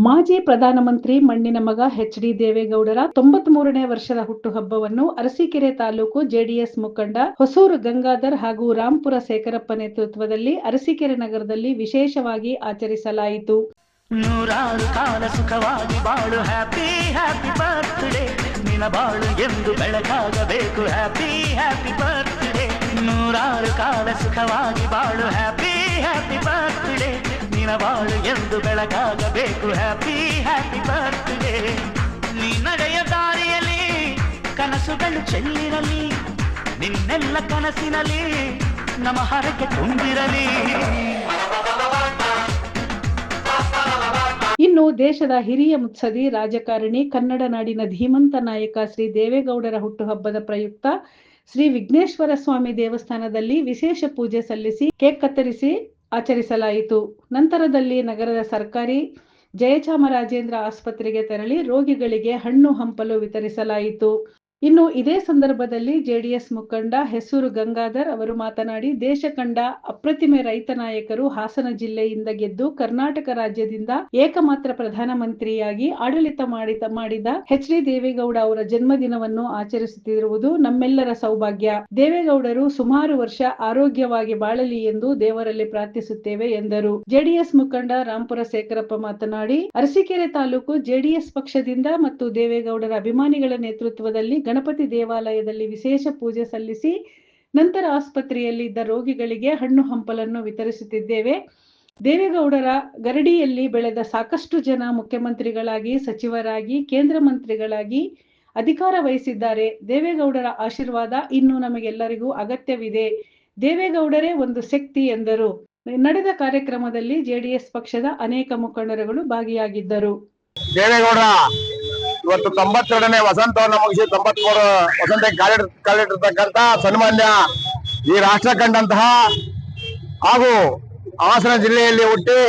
ಮಾಜಿ ಪ್ರಧಾನಮಂತ್ರಿ ಮಣ್ಣಿನ ಮಗ ಎಚ್ ಡಿ ದೇವೇಗೌಡರ ತೊಂಬತ್ಮೂರನೇ ವರ್ಷದ ಹುಟ್ಟುಹಬ್ಬವನ್ನು ಅರಸೀಕೆರೆ ತಾಲೂಕು ಜೆಡಿಎಸ್ ಮುಖಂಡ ಹೊಸೂರು ಗಂಗಾಧರ್ ಹಾಗೂ ರಾಂಪುರ ಶೇಖರಪ್ಪ ನೇತೃತ್ವದಲ್ಲಿ ಅರಸೀಕೆರೆ ನಗರದಲ್ಲಿ ವಿಶೇಷವಾಗಿ ಆಚರಿಸಲಾಯಿತು. ನೂರಾರು ಕಾಲ ಸುಖವಾಗಿ ಬಾಳು ಹ್ಯಾಪಿ ಹ್ಯಾಪಿ ಬರ್ತ್ಡೇ ನಿನ ಬಾಳು ಎಂದು ಬೆಳಕಾಗಬೇಕು ಹ್ಯಾಪಿ ಹ್ಯಾಪಿ ಬರ್ತ್ಡೇ ನೂರಾರು ಕಾಲ ಸುಖವಾಗಿ ಬಾಳು ಹ್ಯಾಪಿ ಹ್ಯಾಪಿ ಬರ್ತ್ಡೇ ನಿನ ಬಾಳು ಎಂದು ಬೆಳಕಾಗಬೇಕು. ಹ್ಯಾಪಿ ಹ್ಯಾಪಿ ಬರ್ತ್ಡೇ ನೀ ನಡೆಯ ದಾರಿಯಲ್ಲಿ ಕನಸುಗಳು ಚೆಲ್ಲಿರಲಿ. ನಿನ್ನೆಲ್ಲ ಕನಸಿನಲ್ಲಿ ನಮ್ಮ ಹರಕೆ ತುಂಬಿರಲಿ. ಇನ್ನು ದೇಶದ ಹಿರಿಯ ಮುತ್ಸದಿ ರಾಜಕಾರಣಿ, ಕನ್ನಡ ನಾಡಿನ ಧೀಮಂತ ನಾಯಕ ಶ್ರೀ ದೇವೇಗೌಡರ ಹುಟ್ಟುಹಬ್ಬದ ಪ್ರಯುಕ್ತ ಶ್ರೀ ವಿಘ್ನೇಶ್ವರ ಸ್ವಾಮಿ ದೇವಸ್ಥಾನದಲ್ಲಿ ವಿಶೇಷ ಪೂಜೆ ಸಲ್ಲಿಸಿ ಕೇಕ್ ಕತ್ತರಿಸಿ ಆಚರಿಸಲಾಯಿತು. ನಂತರದಲ್ಲಿ ನಗರದ ಸರ್ಕಾರಿ ಜಯಚಾಮರಾಜೇಂದ್ರ ಆಸ್ಪತ್ರೆಗೆ ತೆರಳಿ ರೋಗಿಗಳಿಗೆ ಹಣ್ಣು ಹಂಪಲು ವಿತರಿಸಲಾಯಿತು. ಇನ್ನು ಇದೇ ಸಂದರ್ಭದಲ್ಲಿ ಜೆಡಿಎಸ್ ಮುಖಂಡ ಹೆಸೂರು ಗಂಗಾಧರ್ ಅವರು ಮಾತನಾಡಿ, ದೇಶ ಕಂಡ ಅಪ್ರತಿಮೆ ರೈತ ನಾಯಕರು ಹಾಸನ ಜಿಲ್ಲೆಯಿಂದ ಗೆದ್ದು ಕರ್ನಾಟಕ ರಾಜ್ಯದಿಂದ ಏಕಮಾತ್ರ ಪ್ರಧಾನಮಂತ್ರಿಯಾಗಿ ಆಡಳಿತ ಮಾಡಿದ ಮಾಡಿದ ಎಚ್ ಡಿ ದೇವೇಗೌಡ ಅವರ ಜನ್ಮದಿನವನ್ನು ಆಚರಿಸುತ್ತಿರುವುದು ನಮ್ಮೆಲ್ಲರ ಸೌಭಾಗ್ಯ. ದೇವೇಗೌಡರು ಸುಮಾರು ವರ್ಷ ಆರೋಗ್ಯವಾಗಿ ಬಾಳಲಿ ಎಂದು ದೇವರಲ್ಲಿ ಪ್ರಾರ್ಥಿಸುತ್ತೇವೆ ಎಂದರು. ಜೆಡಿಎಸ್ ಮುಖಂಡ ರಾಂಪುರ ಶೇಖರಪ್ಪ ಮಾತನಾಡಿ, ಅರಸೀಕೆರೆ ತಾಲೂಕು ಜೆಡಿಎಸ್ ಪಕ್ಷದಿಂದ ಮತ್ತು ದೇವೇಗೌಡರ ಅಭಿಮಾನಿಗಳ ನೇತೃತ್ವದಲ್ಲಿ ಗಣಪತಿ ದೇವಾಲಯದಲ್ಲಿ ವಿಶೇಷ ಪೂಜೆ ಸಲ್ಲಿಸಿ ನಂತರ ಆಸ್ಪತ್ರೆಯಲ್ಲಿ ಇದ್ದ ರೋಗಿಗಳಿಗೆ ಹಣ್ಣು ಹಂಪಲನ್ನು ವಿತರಿಸುತ್ತಿದ್ದೇವೆ. ದೇವೇಗೌಡರ ಗರಡಿಯಲ್ಲಿ ಬೆಳೆದ ಸಾಕಷ್ಟು ಜನ ಮುಖ್ಯಮಂತ್ರಿಗಳಾಗಿ, ಸಚಿವರಾಗಿ, ಕೇಂದ್ರ ಮಂತ್ರಿಗಳಾಗಿ ಅಧಿಕಾರ ವಹಿಸಿದ್ದಾರೆ. ದೇವೇಗೌಡರ ಆಶೀರ್ವಾದ ಇನ್ನು ನಮಗೆಲ್ಲರಿಗೂ ಅಗತ್ಯವಿದೆ. ದೇವೇಗೌಡರೇ ಒಂದು ಶಕ್ತಿ ಎಂದರು. ನಡೆದ ಕಾರ್ಯಕ್ರಮದಲ್ಲಿ ಜೆಡಿಎಸ್ ಪಕ್ಷದ ಅನೇಕ ಮುಖಂಡರುಗಳು ಭಾಗಿಯಾಗಿದ್ದರು. ದೇವೇಗೌಡ ಇವತ್ತು ತೊಂಬತ್ತೆರಡನೇ ವಸಂತವನ್ನು ಮುಗಿಸಿ ತೊಂಬತ್ಮೂರು ವಸಂತ ಕಾಲಿಡ್ ಸನ್ಮಾನ್ಯ ಈ ರಾಷ್ಟ್ರ ಕಂಡಂತಹ ಹಾಗೂ ಹಾಸನ ಜಿಲ್ಲೆಯಲ್ಲಿ ಹುಟ್ಟಿ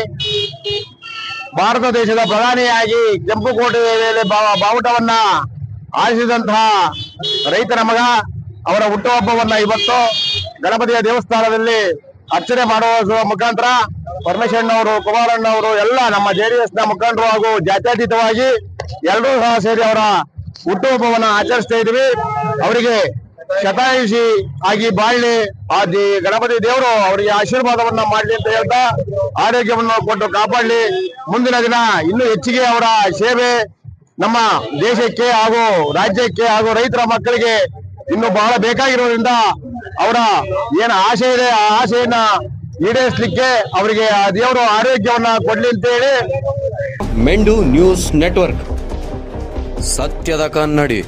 ಭಾರತ ದೇಶದ ಪ್ರಧಾನಿಯಾಗಿ ಕೆಂಪುಕೋಟೆಯಲ್ಲಿ ಬಾವುಟವನ್ನ ಆರಿಸಿದಂತಹ ರೈತನ ಮಗ, ಅವರ ಹುಟ್ಟುಹಬ್ಬವನ್ನ ಇವತ್ತು ಗಣಪತಿಯ ದೇವಸ್ಥಾನದಲ್ಲಿ ಅರ್ಚನೆ ಮಾಡುವ ಮುಖಾಂತರ ಪರಮೇಶ್ವರಣ್ಣವರು ಕುಮಾರಣ್ಣವರು, ಎಲ್ಲ ನಮ್ಮ ಜೆಡಿಎಸ್ನ ಮುಖಂಡರು ಹಾಗೂ ಜಾತ್ಯತೀತವಾಗಿ ಎಲ್ಲರೂ ಸಹ ಸೇರಿ ಅವರ ಹುಟ್ಟುಹಬ್ಬವನ್ನ ಆಚರಿಸ್ತಾ ಇದ್ವಿ ಅವರಿಗೆ ಶತಾಯುಷಿ ಆಗಿ ಬಾಳ್ಲಿ, ಆ ಗಣಪತಿ ದೇವರು ಅವರಿಗೆ ಆಶೀರ್ವಾದವನ್ನ ಮಾಡ್ಲಿ ಅಂತ ಹೇಳ್ತಾ ಆರೋಗ್ಯವನ್ನು ಕೊಟ್ಟು ಕಾಪಾಡ್ಲಿ. ಮುಂದಿನ ದಿನ ಇನ್ನೂ ಹೆಚ್ಚಿಗೆ ಅವರ ಸೇವೆ ನಮ್ಮ ದೇಶಕ್ಕೆ ಹಾಗೂ ರಾಜ್ಯಕ್ಕೆ ಹಾಗೂ ರೈತರ ಮಕ್ಕಳಿಗೆ ಇನ್ನು ಬಹಳ ಬೇಕಾಗಿರೋದ್ರಿಂದ ಅವರ ಏನು ಆಸೆ ಇದೆ, ಆ ಆಸೆಯನ್ನ ಈಡೇರಿಸಲಿಕ್ಕೆ ಅವರಿಗೆ ಆ ದೇವರು ಆರೋಗ್ಯವನ್ನ ಕೊಡ್ಲಿ ಅಂತ ಹೇಳಿ. ಮೆಂಡು ನ್ಯೂಸ್ ನೆಟ್ವರ್ಕ್. ಸತ್ಯದ ಕನ್ನಡಿ.